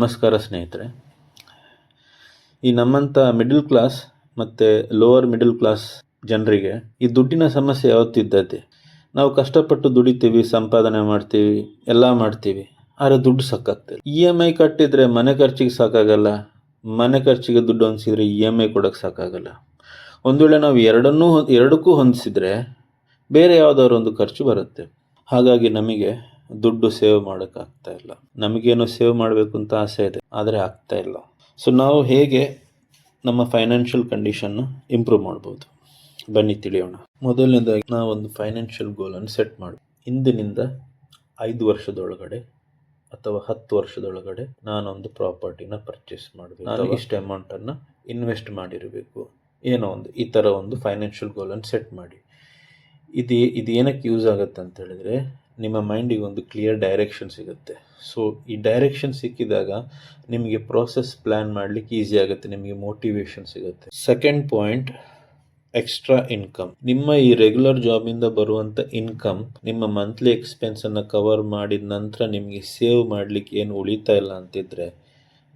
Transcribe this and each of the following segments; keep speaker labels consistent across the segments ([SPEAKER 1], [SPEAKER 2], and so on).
[SPEAKER 1] ನಮಸ್ಕಾರ ಸ್ನೇಹಿತರೆ. ಈ ನಮ್ಮಂಥ ಮಿಡಲ್ ಕ್ಲಾಸ್ ಮತ್ತು ಲೋವರ್ ಮಿಡಲ್ ಕ್ಲಾಸ್ ಜನರಿಗೆ ಈ ದುಡ್ಡಿನ ಸಮಸ್ಯೆ ಯಾವತ್ತೂ ನಾವು ಕಷ್ಟಪಟ್ಟು ದುಡಿತೀವಿ, ಸಂಪಾದನೆ ಮಾಡ್ತೀವಿ, ಎಲ್ಲ ಮಾಡ್ತೀವಿ. ಆದರೆ ದುಡ್ಡು ಸಾಕಾಗ್ತಿಲ್ಲ. ಇ ಎಂ ಐ ಕಟ್ಟಿದರೆ ಮನೆ ಖರ್ಚಿಗೆ ಸಾಕಾಗಲ್ಲ. ಮನೆ ಖರ್ಚಿಗೆ ದುಡ್ಡು ಹೊಂದಿಸಿದ್ರೆ ಇ ಎಂ ಐ ಕೊಡೋಕ್ಕೆ ಸಾಕಾಗಲ್ಲ. ಒಂದು ವೇಳೆ ನಾವು ಎರಡನ್ನೂ, ಎರಡಕ್ಕೂ ಹೊಂದಿಸಿದರೆ ಬೇರೆ ಯಾವುದಾದ್ರು ಒಂದು ಖರ್ಚು ಬರುತ್ತೆ. ಹಾಗಾಗಿ ನಮಗೆ ದುಡ್ಡು ಸೇವ್ ಮಾಡೋಕ್ಕಾಗ್ತಾ ಇಲ್ಲ. ನಮಗೇನೋ ಸೇವ್ ಮಾಡಬೇಕು ಅಂತ ಆಸೆ ಇದೆ ಆದರೆ ಆಗ್ತಾ ಇಲ್ಲ. ಸೊ ನಾವು ಹೇಗೆ ನಮ್ಮ ಫೈನಾನ್ಷಿಯಲ್ ಕಂಡೀಷನ್ನ ಇಂಪ್ರೂವ್ ಮಾಡ್ಬೋದು? ಬನ್ನಿ ತಿಳಿಯೋಣ. ಮೊದಲನೇದಾಗಿ ನಾವೊಂದು ಫೈನಾನ್ಷಿಯಲ್ ಗೋಲನ್ನು ಸೆಟ್ ಮಾಡಿ. ಇಂದಿನಿಂದ ಐದು ವರ್ಷದೊಳಗಡೆ ಅಥವಾ ಹತ್ತು ವರ್ಷದೊಳಗಡೆ ನಾನೊಂದು ಪ್ರಾಪರ್ಟಿನ ಪರ್ಚೇಸ್ ಮಾಡಬೇಕು. ನಾನು ಇಷ್ಟು ಅಮೌಂಟನ್ನು ಇನ್ವೆಸ್ಟ್ ಮಾಡಿರಬೇಕು. ಏನೋ ಒಂದು ಈ ಥರ ಒಂದು ಫೈನಾನ್ಷಿಯಲ್ ಗೋಲನ್ನು ಸೆಟ್ ಮಾಡಿ. ಇದು ಇದು ಏನಕ್ಕೆ ಯೂಸ್ ಆಗುತ್ತೆ ಅಂತ ಹೇಳಿದ್ರೆ ನಿಮ್ಮ ಮೈಂಡಿಗೆ ಒಂದು ಕ್ಲಿಯರ್ ಡೈರೆಕ್ಷನ್ ಸಿಗುತ್ತೆ. ಸೊ ಈ ಡೈರೆಕ್ಷನ್ ಸಿಕ್ಕಿದಾಗ ನಿಮಗೆ ಪ್ರೋಸೆಸ್ ಪ್ಲ್ಯಾನ್ ಮಾಡಲಿಕ್ಕೆ ಈಸಿ ಆಗುತ್ತೆ, ನಿಮಗೆ ಮೋಟಿವೇಶನ್ ಸಿಗುತ್ತೆ. ಸೆಕೆಂಡ್ ಪಾಯಿಂಟ್ ಎಕ್ಸ್ಟ್ರಾ ಇನ್ಕಮ್ ನಿಮ್ಮ ಈ ರೆಗ್ಯುಲರ್ ಜಾಬಿಂದ ಬರುವಂಥ ಇನ್ಕಮ್ ನಿಮ್ಮ ಮಂತ್ಲಿ ಎಕ್ಸ್ಪೆನ್ಸನ್ನು ಕವರ್ ಮಾಡಿದ ನಂತರ ನಿಮಗೆ ಸೇವ್ ಮಾಡಲಿಕ್ಕೆ ಏನು ಉಳಿತಾ ಇಲ್ಲ ಅಂತಿದ್ರೆ,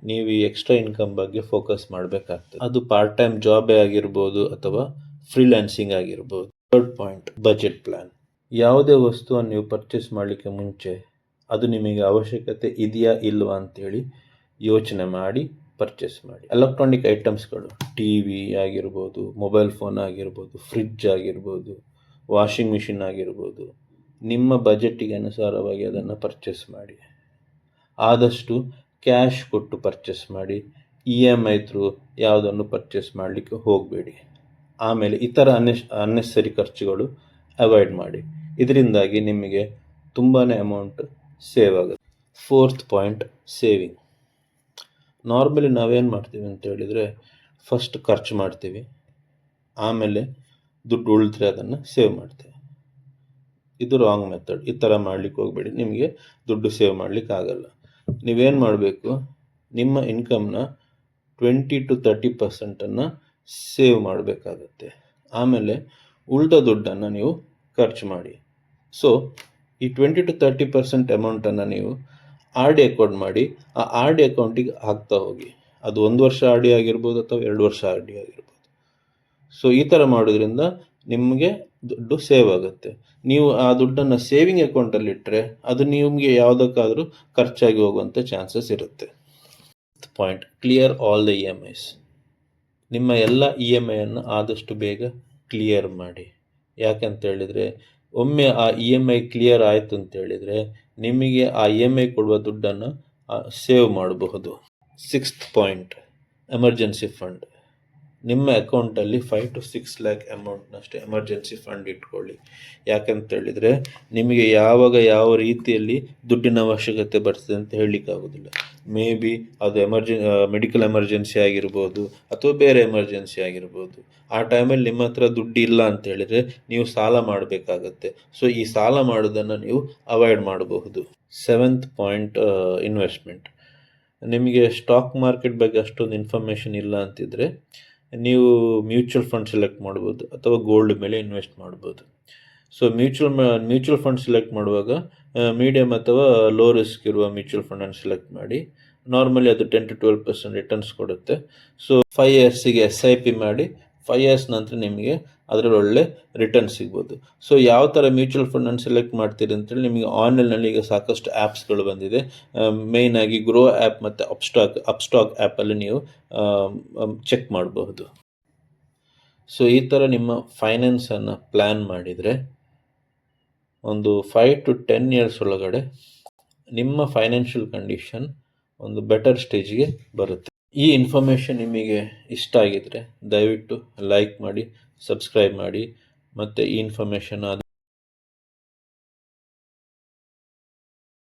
[SPEAKER 1] ನೀವು ಈ ಎಕ್ಸ್ಟ್ರಾ ಇನ್ಕಮ್ ಬಗ್ಗೆ ಫೋಕಸ್ ಮಾಡಬೇಕಾಗ್ತದೆ. ಅದು ಪಾರ್ಟ್ ಟೈಮ್ ಜಾಬೇ ಆಗಿರ್ಬೋದು ಅಥವಾ ಫ್ರೀಲ್ಯಾನ್ಸಿಂಗ್ ಆಗಿರ್ಬೋದು. ಥರ್ಡ್ ಪಾಯಿಂಟ್ ಬಜೆಟ್ ಪ್ಲ್ಯಾನ್ ಯಾವುದೇ ವಸ್ತುವನ್ನು ನೀವು ಪರ್ಚೇಸ್ ಮಾಡಲಿಕ್ಕೆ ಮುಂಚೆ ಅದು ನಿಮಗೆ ಅವಶ್ಯಕತೆ ಇದೆಯಾ ಇಲ್ವಾ ಅಂತೇಳಿ ಯೋಚನೆ ಮಾಡಿ ಪರ್ಚೇಸ್ ಮಾಡಿ. ಎಲೆಕ್ಟ್ರಾನಿಕ್ ಐಟಮ್ಸ್ಗಳು ಟಿ ವಿ ಆಗಿರ್ಬೋದು ಮೊಬೈಲ್ ಫೋನ್ ಆಗಿರ್ಬೋದು ಫ್ರಿಡ್ಜ್ ಆಗಿರ್ಬೋದು ವಾಷಿಂಗ್ ಮಿಷಿನ್ ಆಗಿರ್ಬೋದು, ನಿಮ್ಮ ಬಜೆಟ್ಟಿಗೆ ಅನುಸಾರವಾಗಿ ಅದನ್ನು ಪರ್ಚೇಸ್ ಮಾಡಿ. ಆದಷ್ಟು ಕ್ಯಾಶ್ ಕೊಟ್ಟು ಪರ್ಚೇಸ್ ಮಾಡಿ ಇ ಎಂ ಐ ಥ್ರೂ ಯಾವುದನ್ನು ಪರ್ಚೇಸ್ ಮಾಡಲಿಕ್ಕೆ ಹೋಗಬೇಡಿ. ಆಮೇಲೆ ಇತರ ಅನ್ನೆಸ್ ಅನ್ನೆಸರಿ ಖರ್ಚುಗಳು ಅವಾಯ್ಡ್ ಮಾಡಿ. ಇದರಿಂದಾಗಿ ನಿಮಗೆ ತುಂಬಾ ಅಮೌಂಟ್ ಸೇವ್ ಆಗುತ್ತೆ. ಫೋರ್ತ್ ಪಾಯಿಂಟ್ ಸೇವಿಂಗ್ ನಾರ್ಮಲಿ ನಾವೇನು ಮಾಡ್ತೀವಿ ಅಂತ ಹೇಳಿದರೆ ಫಸ್ಟ್ ಖರ್ಚು ಮಾಡ್ತೀವಿ, ಆಮೇಲೆ ದುಡ್ಡು ಉಳಿದ್ರೆ ಅದನ್ನು ಸೇವ್ ಮಾಡ್ತೀವಿ. ಇದು ರಾಂಗ್ ಮೆಥಡ್ ಈ ಥರ ಮಾಡ್ಲಿಕ್ಕೆ ಹೋಗಬೇಡಿ. ನಿಮಗೆ ದುಡ್ಡು ಸೇವ್ ಮಾಡಲಿಕ್ಕೆ ಆಗಲ್ಲ. ನೀವೇನು ಮಾಡಬೇಕು, ನಿಮ್ಮ ಇನ್ಕಮ್ನ ಟ್ವೆಂಟಿ ಟು ತರ್ಟಿ ಪರ್ಸೆಂಟನ್ನು ಸೇವ್ ಮಾಡಬೇಕಾಗತ್ತೆ. ಆಮೇಲೆ ಉಳಿದ ದುಡ್ಡನ್ನು ನೀವು ಖರ್ಚು ಮಾಡಿ. ಸೊ ಈ ಟ್ವೆಂಟಿ ಟು ತರ್ಟಿ ಪರ್ಸೆಂಟ್ ಅಮೌಂಟನ್ನು ನೀವು ಆರ್ ಡಿ ಅಕೌಂಟ್ ಮಾಡಿ, ಆ ಆರ್ ಡಿ ಅಕೌಂಟಿಗೆ ಹಾಕ್ತಾ ಹೋಗಿ. ಅದು ಒಂದು ವರ್ಷ ಆರ್ ಡಿ ಆಗಿರ್ಬೋದು ಅಥವಾ ಎರಡು ವರ್ಷ ಆರ್ ಡಿ ಆಗಿರ್ಬೋದು. ಸೊ ಈ ಥರ ಮಾಡೋದ್ರಿಂದ ನಿಮಗೆ ದುಡ್ಡು ಸೇವ್ ಆಗುತ್ತೆ. ನೀವು ಆ ದುಡ್ಡನ್ನು ಸೇವಿಂಗ್ ಅಕೌಂಟಲ್ಲಿ ಇಟ್ಟರೆ ಅದು ನಿಮಗೆ ಯಾವುದಕ್ಕಾದರೂ ಖರ್ಚಾಗಿ ಹೋಗುವಂಥ ಚಾನ್ಸಸ್ ಇರುತ್ತೆ. Point clear all the EMIs ನಿಮ್ಮ ಎಲ್ಲ ಇ ಎಂ ಐಯನ್ನು ಆದಷ್ಟು ಬೇಗ ಕ್ಲಿಯರ್ ಮಾಡಿ. ಯಾಕಂತ ಹೇಳಿದರೆ ಒಮ್ಮೆ ಆ ಇ ಎಂ ಐ ಕ್ಲಿಯರ್ ಆಯಿತು ಅಂತ ಹೇಳಿದರೆ ನಿಮಗೆ ಆ ಇ ಎಂ ಐ ಕೊಡುವ ದುಡ್ಡನ್ನು ಸೇವ್ ಮಾಡಬಹುದು. ಸಿಕ್ಸ್ತ್ ಪಾಯಿಂಟ್ ಎಮರ್ಜೆನ್ಸಿ ಫಂಡ್ ನಿಮ್ಮ ಅಕೌಂಟಲ್ಲಿ ಫೈವ್ ಟು ಸಿಕ್ಸ್ ಲ್ಯಾಕ್ ಅಮೌಂಟ್ನಷ್ಟು ಎಮರ್ಜೆನ್ಸಿ ಫಂಡ್ ಇಟ್ಕೊಳ್ಳಿ. ಯಾಕಂತ ಹೇಳಿದರೆ, ನಿಮಗೆ ಯಾವಾಗ ಯಾವ ರೀತಿಯಲ್ಲಿ ದುಡ್ಡಿನ ಅವಶ್ಯಕತೆ ಬರ್ತದೆ ಅಂತ ಹೇಳಲಿಕ್ಕಾಗೋದಿಲ್ಲ ಮೇ ಬಿ ಅದು ಎಮರ್ಜೆನ್ ಮೆಡಿಕಲ್ ಎಮರ್ಜೆನ್ಸಿ ಆಗಿರ್ಬೋದು ಅಥವಾ ಬೇರೆ ಎಮರ್ಜೆನ್ಸಿ ಆಗಿರ್ಬೋದು. ಆ ಟೈಮಲ್ಲಿ ನಿಮ್ಮ ಹತ್ರ ದುಡ್ಡು ಇಲ್ಲ ಅಂತ ಹೇಳಿದರೆ ನೀವು ಸಾಲ ಮಾಡಬೇಕಾಗತ್ತೆ. ಸೊ ಈ ಸಾಲ ಮಾಡೋದನ್ನು ನೀವು ಅವಾಯ್ಡ್ ಮಾಡಬಹುದು. ಸೆವೆಂತ್ ಪಾಯಿಂಟ್ ಇನ್ವೆಸ್ಟ್ಮೆಂಟ್ ನಿಮಗೆ ಸ್ಟಾಕ್ ಮಾರ್ಕೆಟ್ ಬಗ್ಗೆ ಅಷ್ಟೊಂದು ಇನ್ಫಾರ್ಮೇಷನ್ ಇಲ್ಲ ಅಂತಿದ್ರೆ ನೀವು ಮ್ಯೂಚುವಲ್ ಫಂಡ್ ಸೆಲೆಕ್ಟ್ ಮಾಡ್ಬೋದು ಅಥವಾ ಗೋಲ್ಡ್ ಮೇಲೆ ಇನ್ವೆಸ್ಟ್ ಮಾಡ್ಬೋದು. So mutual mutual fund select ಮಾಡುವಾಗ ಮೀಡಿಯಮ್ ಅಥವಾ ಲೋ ರಿಸ್ಕ್ ಇರುವ ಮ್ಯೂಚುವಲ್ ಫಂಡನ್ನು ಸೆಲೆಕ್ಟ್ ಮಾಡಿ. ನಾರ್ಮಲಿ ಅದು ten to twelve percent returns ಕೊಡುತ್ತೆ. ಸೊ ಫೈವ್ ಇಯರ್ಸಿಗೆ ಎಸ್ ಐ ಪಿ ಮಾಡಿ ಫೈವ್ ಇಯರ್ಸ್ ನಂತರ ನಿಮಗೆ ಅದರಲ್ಲಿ ಒಳ್ಳೆ ರಿಟರ್ನ್ ಸಿಗ್ಬೋದು. ಸೊ ಯಾವ ಥರ ಮ್ಯೂಚುವಲ್ ಫಂಡನ್ನು ಸೆಲೆಕ್ಟ್ ಮಾಡ್ತೀರಿ ಅಂತೇಳಿ ನಿಮಗೆ ಆನ್ಲೈನಲ್ಲಿ ಈಗ ಸಾಕಷ್ಟು ಆ್ಯಪ್ಸ್ಗಳು ಬಂದಿದೆ. ಮೇಯ್ನ್ ಆಗಿ ಗ್ರೋ ಆ್ಯಪ್ ಮತ್ತು ಅಪ್ಸ್ಟಾಕ್ ಅಪ್ಸ್ಟಾಕ್ ಆ್ಯಪಲ್ಲಿ ನೀವು ಚೆಕ್ ಮಾಡಬಹುದು. ಸೊ ಈ ಥರ ನಿಮ್ಮ ಫೈನಾನ್ಸನ್ನು ಪ್ಲ್ಯಾನ್ ಮಾಡಿದರೆ ಒಂದು ಫೈವ್ ಟು ಟೆನ್ ಇಯರ್ಸ್ ಒಳಗಡೆ ನಿಮ್ಮ ಫೈನಾನ್ಷಿಯಲ್ ಕಂಡೀಷನ್ ಒಂದು ಬೆಟರ್ ಸ್ಟೇಜ್ಗೆ ಬರುತ್ತೆ. ಈ ಇನ್ಫಾರ್ಮೇಷನ್ ನಿಮಗೆ ಇಷ್ಟ ಆಗಿದ್ದರೆ ದಯವಿಟ್ಟು ಲೈಕ್ ಮಾಡಿ ಸಬ್ಸ್ಕ್ರೈಬ್ ಮಾಡಿ ಮತ್ತು ಈ ಇನ್ಫಾರ್ಮೇಷನ್ ಅದು